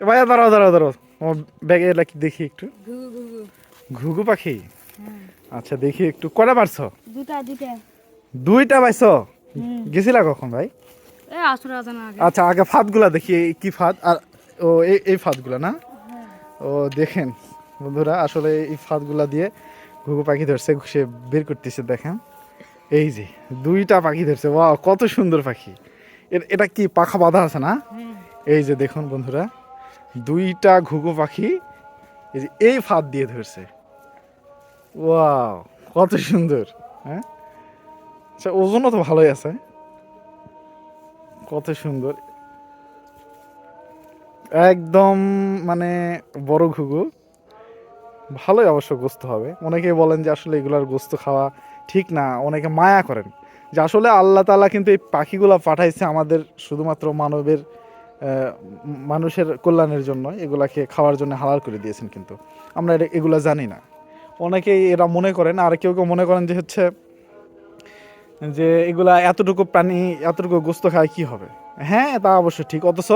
ভাইয়া দাঁড়াও দাঁড়াও দাঁড়াও। আমার ব্যাগে এলা কি দেখি একটু। ঘুঘু পাখি? হ্যাঁ। আচ্ছা দেখি একটু। কটা পারছ দুটা দুটা দুইটা পাইছ গেছিলা কখন ভাই? আচ্ছা আগে ফাঁদগুলা দেখি কি ফাঁদ? আর ও এই ফাঁদগুলা না? ও দেখেন বন্ধুরা আসলে এই ফাঁদগুলা দিয়ে ঘুঘু পাখি ধরছে সে বের করতেছে দেখেন। এই যে দুইটা পাখি ধরছে। ওয়া কত সুন্দর পাখি। এটা কি পাখা বাঁধা আছে না? হ্যাঁ এই যে দেখুন বন্ধুরা দুইটা ঘুঘু পাখি এই ফাঁদ দিয়ে ধরছে। ওয়াও, কত সুন্দর হ্যাঁ? আচ্ছা ওজনও তো ভালোই আছে। কত সুন্দর। একদম মানে বড় ঘুঘু। ভালোই অবশ্য গোস্ত হবে। অনেকেই বলেন যে আসলে এগুলার গোস্ত খাওয়া ঠিক না। অনেকে মায়া করেন যে আসলে আল্লাহ তাআলা কিন্তু এই পাখিগুলো পাঠাইছে আমাদের শুধুমাত্র মানবের মানুষের কল্যাণের জন্য এগুলাকে খাওয়ার জন্য হালাল করে দিয়েছেন কিন্তু। আমরা এগুলা জানি না। অনেকেই এরা মনে করেন, আর কেউ কেউ মনে করেন যে হচ্ছে, যে এগুলা এতটুকু প্রাণী এতটুকু গোস্ত খায় কি হবে? হ্যাঁ তা অবশ্য ঠিক। অথচ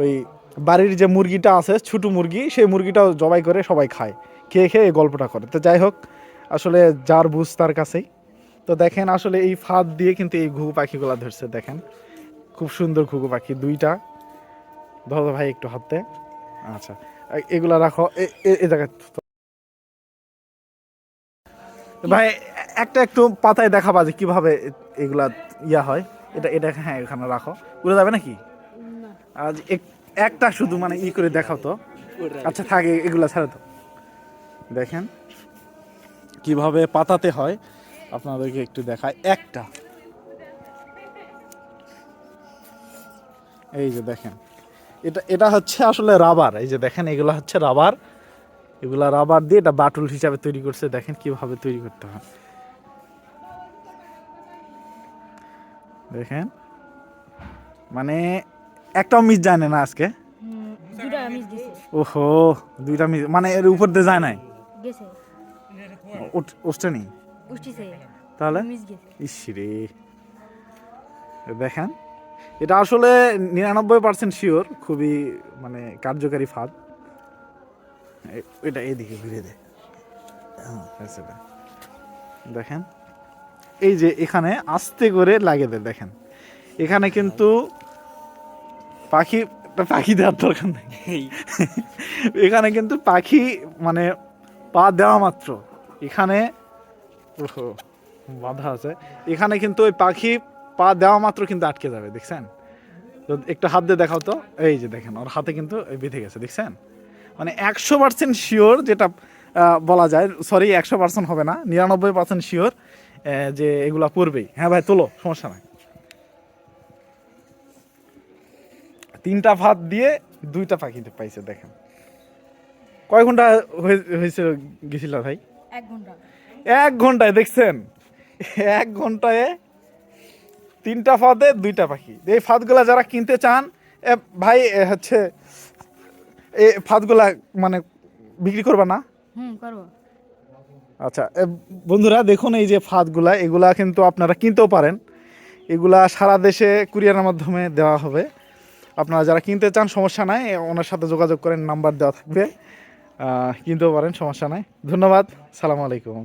ওই বাড়ির যে মুরগিটা আছে, ছোটো মুরগি, সেই মুরগিটাও জবাই করে সবাই খায়, খেয়ে খেয়ে এই গল্পটা করে। তো যাই হোক, আসলে যার বুঝ তার কাছেই। তো দেখেন আসলে এই ফাঁদ দিয়ে কিন্তু এই ঘুঘু পাখিগুলো ধরছে, দেখেন। খুব সুন্দর ঘুঘু পাখি, দুইটা। ধরো ভাই একটু হাতে আচ্ছা এগুলা রাখো। এ- জায়গায় ভাই একটা একটু পাতায় দেখাবা যে কীভাবে এগুলা ইয়া হয়। এটা এটা হ্যাঁ এখানে রাখো। উড়ে যাবে নাকি? আজ এক- একটা শুধু মানে ই করে দেখাও তো। আচ্ছা থাকে এগুলা ছাড়া তো। দেখেন কীভাবে পাতাতে হয়। আপনাদেরকে একটু দেখায় একটা। এই যে দেখেন। এটা এটা হচ্ছে আসলে রাবার। এই যে দেখেন এগুলো হচ্ছে রাবার। এগুলা রাবার দিয়ে এটা বাটুল হিসাবে তৈরি করছে। দেখেন কীভাবে তৈরি করতে হয়। দেখেন। মানে একটাও মিস জানে না আজকে? ওহো দুইটা মিস মানে এর উপর দিয়ে যায় নাই? উঠ- উঠছে নি? তাহলে? গেছে। ইসরে দেখেন। এটা আসলে নিরানব্বই পার্সেন্ট শিওর খুবই মানে কার্যকারী ফাঁদ। এটা এদিকে ঘুরে দেয় হ্যাঁ, দেখেন এই যে এখানে আস্তে করে লাগে দেয় দেখেন। এখানে কিন্তু পাখি পাখি দেওয়ার দরকার নেই। এখানে কিন্তু পাখি মানে পা দেওয়া মাত্র। এখানে বাধা আছে। এখানে কিন্তু ওই পাখি পা দেওয়া মাত্র কিন্তু আটকে যাবে দেখছেন? তো একটু হাত দিয়ে দেখাও তো। এই যে দেখেন ওর হাতে কিন্তু বেঁধে গেছে দেখছেন? মানে একশো পার্সেন্ট শিওর যেটা বলা যায় সরি একশো পার্সেন্ট হবে না নিরানব্বই পার্সেন্ট শিওর যে এগুলা পড়বেই হ্যাঁ ভাই তোলো সমস্যা নাই। তিনটা ভাত দিয়ে দুইটা পাখিতে পাইছে দেখেন। কয় ঘণ্টা হয়ে- হয়েছে গেছিল ভাই? এক ঘণ্টা। এক ঘন্টায় দেখছেন? এক ঘন্টায় তিনটা ফাঁদে দুইটা পাখি। এই ফাঁদগুলা যারা কিনতে চান এ ভাই হচ্ছে এই ফাঁদগুলা মানে বিক্রি করবে না? আচ্ছা বন্ধুরা দেখুন এই যে ফাঁদগুলা এগুলা কিন্তু আপনারা কিনতেও পারেন। এগুলা সারা দেশে কুরিয়ারের মাধ্যমে দেওয়া হবে। আপনারা যারা কিনতে চান সমস্যা নাই ওনার সাথে যোগাযোগ করেন নাম্বার দেওয়া থাকবে। কিনতেও পারেন সমস্যা নাই। ধন্যবাদ সালাম আলাইকুম।